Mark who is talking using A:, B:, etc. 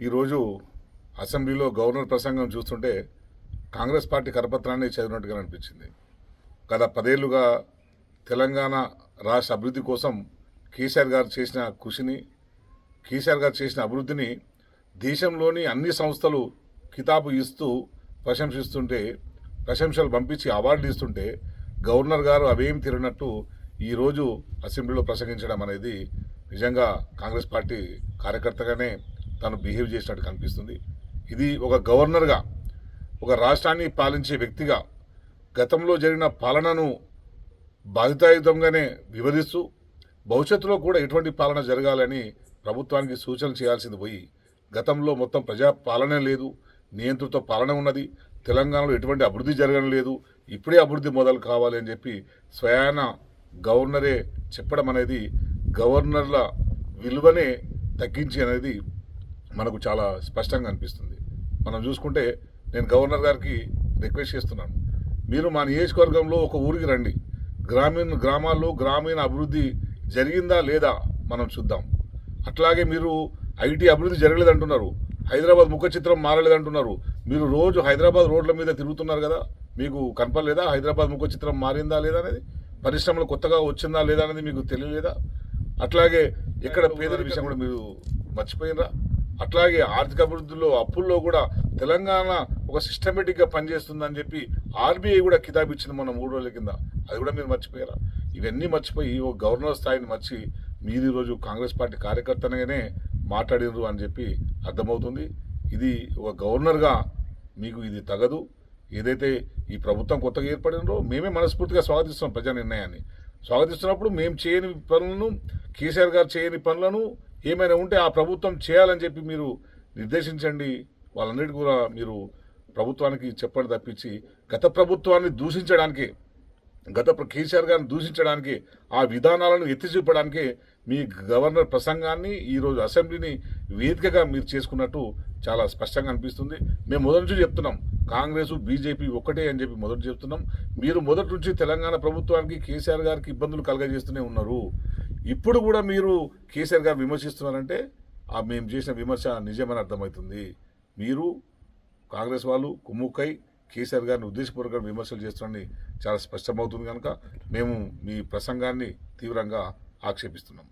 A: ఈరోజు అసెంబ్లీలో గవర్నర్ ప్రసంగం చూస్తుంటే కాంగ్రెస్ పార్టీ కరపత్రాన్ని చదివినట్టుగా అనిపించింది. గత పదేళ్ళుగా తెలంగాణ రాష్ట్ర అభివృద్ధి కోసం కేసీఆర్ గారు చేసిన కృషిని కేసీఆర్ గారు చేసిన అభివృద్ధిని దేశంలోని అన్ని సంస్థలు కితాబు ఇస్తూ ప్రశంసిస్తుంటే ప్రశంసలు పంపించి అవార్డులు ఇస్తుంటే గవర్నర్ గారు అవేం తిరిగినట్టు ఈరోజు అసెంబ్లీలో ప్రసంగించడం అనేది నిజంగా కాంగ్రెస్ పార్టీ కార్యకర్తగానే తను బిహేవ్ చేసినట్టు కనిపిస్తుంది. ఇది ఒక గవర్నర్గా ఒక రాష్ట్రాన్ని పాలించే వ్యక్తిగా గతంలో జరిగిన పాలనను బాధితాయుతంగానే వివరిస్తూ భవిష్యత్తులో కూడా ఎటువంటి పాలన జరగాలని ప్రభుత్వానికి సూచనలు చేయాల్సింది పోయి గతంలో మొత్తం ప్రజా పాలన లేదు నియంత్రిత పాలన ఉన్నది తెలంగాణలో ఎటువంటి అభివృద్ధి జరగడం లేదు ఇప్పుడే అభివృద్ధి మొదలు కావాలి అని చెప్పి స్వయాన గవర్నరే చెప్పడం అనేది గవర్నర్ల విలువనే తగ్గించి అనేది మనకు చాలా స్పష్టంగా అనిపిస్తుంది. మనం చూసుకుంటే నేను గవర్నర్ గారికి రిక్వెస్ట్ చేస్తున్నాను. మీరు మా నియోజకవర్గంలో ఒక ఊరికి రండి. గ్రామీణ గ్రామాల్లో గ్రామీణ అభివృద్ధి జరిగిందా లేదా మనం చూద్దాం. అట్లాగే మీరు ఐటీ అభివృద్ధి జరగలేదంటున్నారు. హైదరాబాద్ ముఖ చిత్రం మారలేదంటున్నారు. మీరు రోజు హైదరాబాద్ రోడ్ల మీద తిరుగుతున్నారు కదా? మీకు కనపడలేదా? హైదరాబాద్ ముఖ చిత్రం మారిందా లేదా అనేది? పరిశ్రమలు కొత్తగా వచ్చిందా లేదా అనేది మీకు తెలియలేదా? అట్లాగే ఎక్కడ పేదల విషయం కూడా మీరు మర్చిపోయినరా? అట్లాగే ఆర్థిక అభివృద్ధిలో అప్పుల్లో కూడా తెలంగాణ ఒక సిస్టమేటిక్గా పనిచేస్తుందని చెప్పి ఆర్బీఐ కూడా కితాబ్ ఇచ్చింది మొన్న మూడు రోజుల కింద. అది కూడా మీరు మర్చిపోయారా? ఇవన్నీ మర్చిపోయి ఓ గవర్నర్ స్థాయిని మర్చి మీరు ఈరోజు కాంగ్రెస్ పార్టీ కార్యకర్తనగానే మాట్లాడినరు అని చెప్పి అర్థమవుతుంది. ఇది ఒక గవర్నర్గా మీకు ఇది తగదు. ఏదైతే ఈ ప్రభుత్వం కొత్తగా ఏర్పడినరో మేమే మనస్ఫూర్తిగా స్వాగతిస్తున్నాం ప్రజా నిర్ణయాన్ని. స్వాగతిస్తున్నప్పుడు మేము చేయని పనులను కేసీఆర్ గారు చేయని పనులను ఏమైనా ఉంటే ఆ ప్రభుత్వం చేయాలని చెప్పి మీరు నిర్దేశించండి. వాళ్ళన్నిటి కూడా మీరు ప్రభుత్వానికి చెప్పండి తప్పించి గత ప్రభుత్వాన్ని దూషించడానికి గత కేసీఆర్ గారిని దూషించడానికి ఆ విధానాలను ఎత్తి చూపడానికి మీ గవర్నర్ ప్రసంగాన్ని ఈరోజు అసెంబ్లీని వేదికగా మీరు చేసుకున్నట్టు చాలా స్పష్టంగా అనిపిస్తుంది. మేము మొదటి నుంచి చెప్తున్నాం కాంగ్రెస్ బీజేపీ ఒక్కటే అని చెప్పి మొదటి చెప్తున్నాం. మీరు మొదటి నుంచి తెలంగాణ ప్రభుత్వానికి కేసీఆర్ గారికి ఇబ్బందులు కలగజేస్తూనే ఉన్నారు. ఇప్పుడు కూడా మీరు కేసీఆర్ గారు విమర్శిస్తున్నారంటే ఆ మేము చేసిన విమర్శ నిజమని అర్థమవుతుంది. మీరు కాంగ్రెస్ వాళ్ళు కుమ్ముక్కై కేసీఆర్ గారిని ఉద్దేశపూర్వక విమర్శలు చేస్తున్నారని చాలా స్పష్టమవుతుంది కనుక మేము మీ ప్రసంగాన్ని తీవ్రంగా ఆక్షేపిస్తున్నాం.